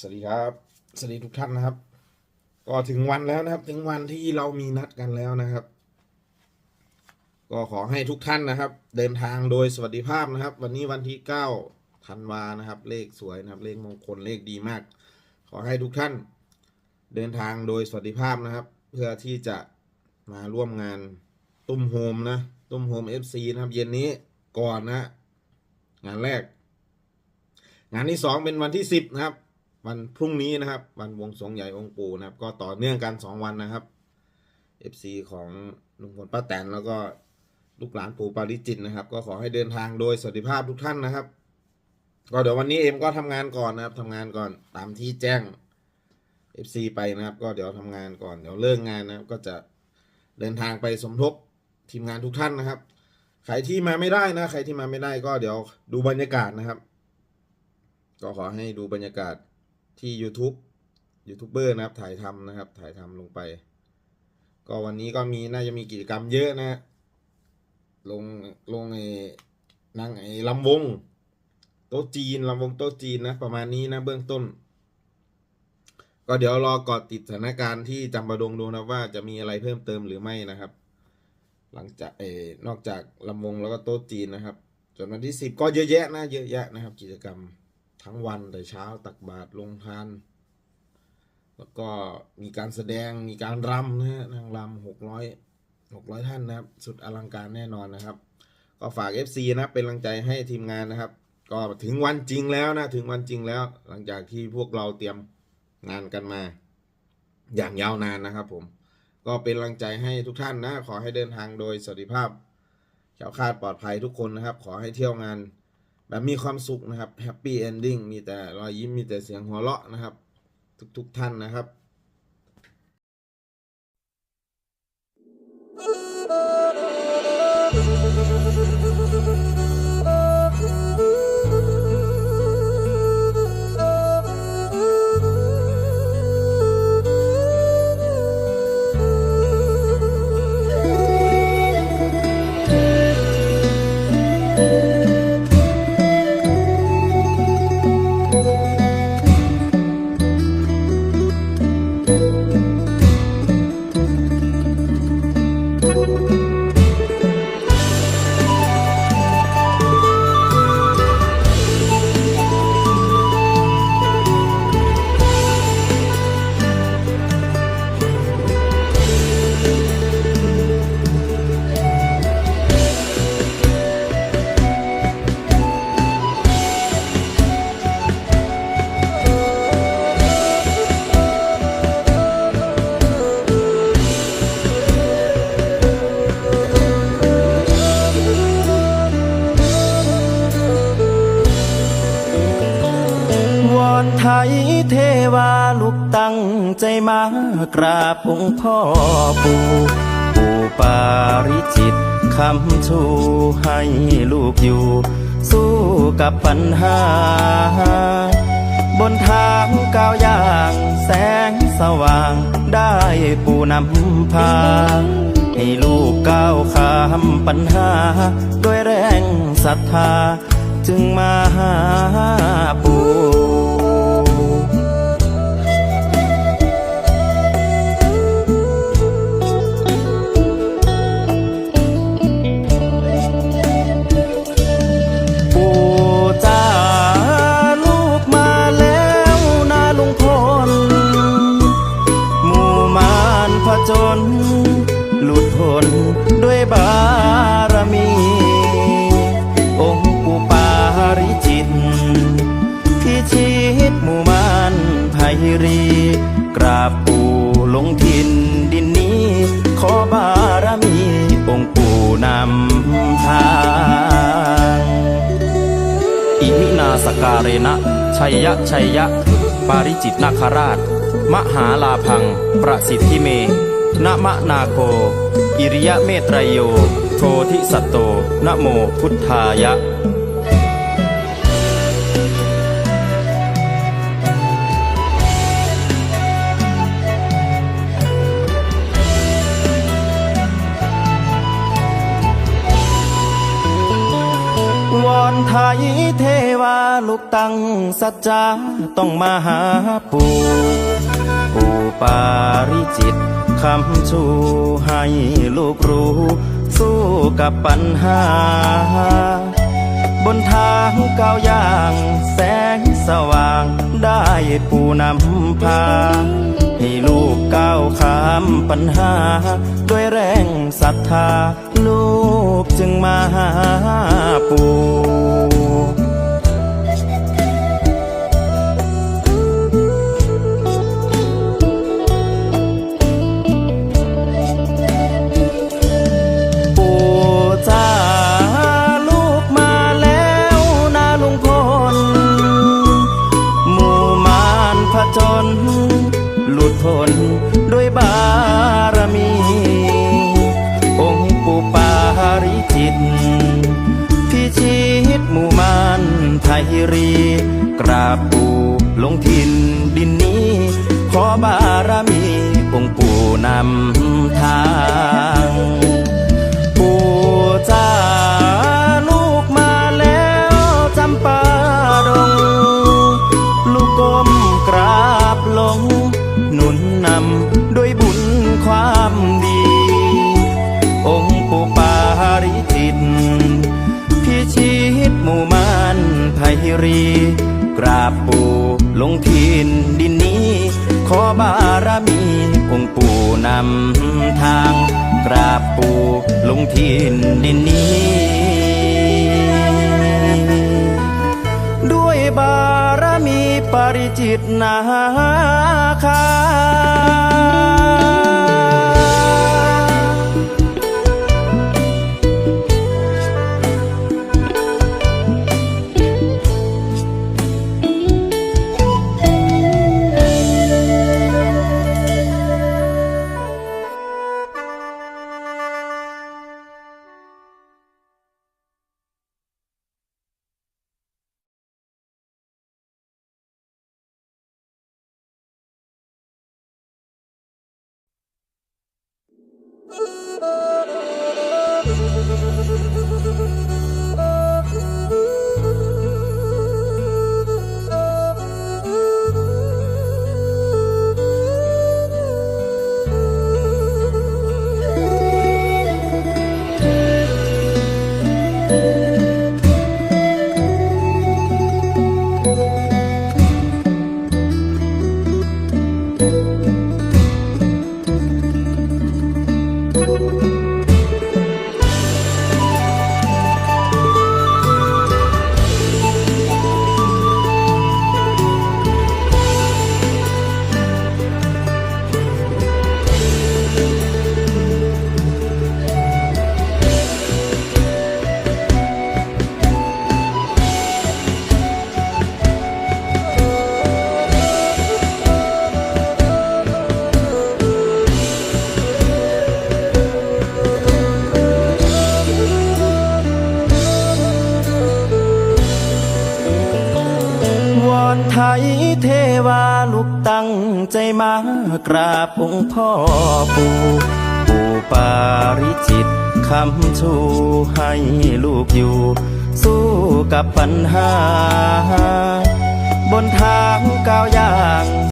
สวัสดีครับ สวัสดีทุกท่านนะครับ ก็ถึงวันแล้วนะครับ ถึงวันที่เรามีนัดกันแล้วนะครับ ก็ขอให้ทุกท่านนะครับ เดินทางโดยสวัสดิภาพนะครับ วันนี้วันที่เก้าธันวานะครับ เลขสวยนะครับ เลขมงคลเลขดีมาก ขอให้ทุกท่าน เดินทางโดยสวัสดิภาพนะครับ เพื่อที่จะมาร่วมงานตุ้มโฮมนะ ตุ้มโฮม FC นะครับ เย็นนี้ก่อนนะ งานแรก งานที่สองเป็นวันที่สิบนะครับ วันพรุ่งนี้นะครับ วันวงสวงใหญ่องค์ปู่นะครับ ก็ต่อเนื่องกันสองวันนะครับ FC ของลุงพลป้าแตนแล้วก็ลูกหลานปู่ปาริจิตนะครับ ก็ขอให้เดินทางโดยสวัสดิภาพทุกท่านนะครับ ก็เดี๋ยววันนี้เอ็มก็ทำงานก่อนนะครับทำงานก่อนตามที่แจ้ง FC ไปนะครับ ก็เดี๋ยวทำงานก่อนเดี๋ยวเลิกงานนะครับ ก็จะเดินทางไปสมทบทีมงานทุกท่านนะครับ ใครที่มาไม่ได้นะ ใครที่มาไม่ได้ก็เดี๋ยวดูบรรยากาศนะครับ ก็ขอให้ดูบรรยากาศ ที่ YouTube ยูทูบเบอร์นะครับ ถ่ายทำนะครับ ถ่ายทำลงไป ก็วันนี้ก็มีน่าจะมีกิจกรรมเยอะนะ ลงลงไอ้นั่งไอ้ลำวง โต๊ะจีนลำวงโต๊ะจีนนะ ประมาณนี้นะเบื้องต้น ก็เดี๋ยวรอกอดติดสถานการณ์ที่จำปาดงดูนะว่าจะมีอะไรเพิ่มเติมหรือไม่นะครับ หลังจากเออนอกจากลำวงแล้วก็โต๊ะจีนนะครับจนวันที่สิบก็เยอะแยะนะเยอะแยะนะครับ กิจกรรม ทั้งวันแต่เช้าตักบาตรลงทาน แล้วก็มีการแสดงมีการรำนะฮะนางรำหกร้อยหกร้อยท่านนะครับ สุดอลังการแน่นอนนะครับ ก็ฝาก FC นะเป็นกำลังใจให้ทีมงานนะครับ ก็ถึงวันจริงแล้วนะถึงวันจริงแล้ว หลังจากที่พวกเราเตรียมงานกันมา อย่างยาวนานนะครับ ผม ก็เป็นกำลังใจให้ทุกท่านนะ ขอให้เดินทางโดยสวัสดิภาพแคล้วคาดปลอดภัยทุกคนนะครับ ขอให้เที่ยวงาน แบบมีความสุขนะครับแฮปปี้เอนดิ้งมีแต่รอยยิ้มมีแต่เสียงหัวเราะนะครับ ทุกๆท่านนะครับว ลูกตั้งใจมากราบองค์พ่อปู่ปู่ปาริจิตคำชูให้ลูกอยู่ สู้กับปัญหา บนทางก้าวย่าง แสงสว่างได้ปูนำพา ให้ลูกก้าวข้ามปัญหา ด้วยแรงศรัทธา จึงมาหาปู่ปู่ องค์ปู่นำทาง อิมินาสการเรณะ ชัยยะ ชัยยะ ปาริจิตนาคราช มหาลาพัง ประสิทธิเมนมะนาโคอิริยะเมตรยโย โทธิสัตโตนะโมพุทธายะ วอนไทยเทวาลูกตั้งสัจจาต้องมาหาปู่ปู่ปาริจิตคำชูให้ลูกรู้ สู้กับปัญหา บนทางก้าวย่าง แสงสว่างได้ปู่นำพา ให้ลูกก้าวข้ามปัญหา ด้วยแรงศรัทธา ลูกจึงมาหาปู่ หลุดพ้นด้วยบารมี องค์ปู่ปาริจิต พิชิตหมู่มานไทยรี กราบปู่ลงทินดินนี้ ขอบารมี องค์ปู่นำทางำด้วยบุญความดี องค์ปู่ปาริจิตพิชิตหมู่มานไพรี กราบปู่ลงทินดินนี้ ขอบารมีองค์ปู่นำทาง กราบปู่ลงทินดินนี้ ด้วยบา ปริจิตนาคา เทวาลูกตั้งใจมากราบองค์พ่อปู่ปู่ปาริจิตคำชูให้ลูกอยู่ สู้กับปัญหา บนทางก้าวย่าง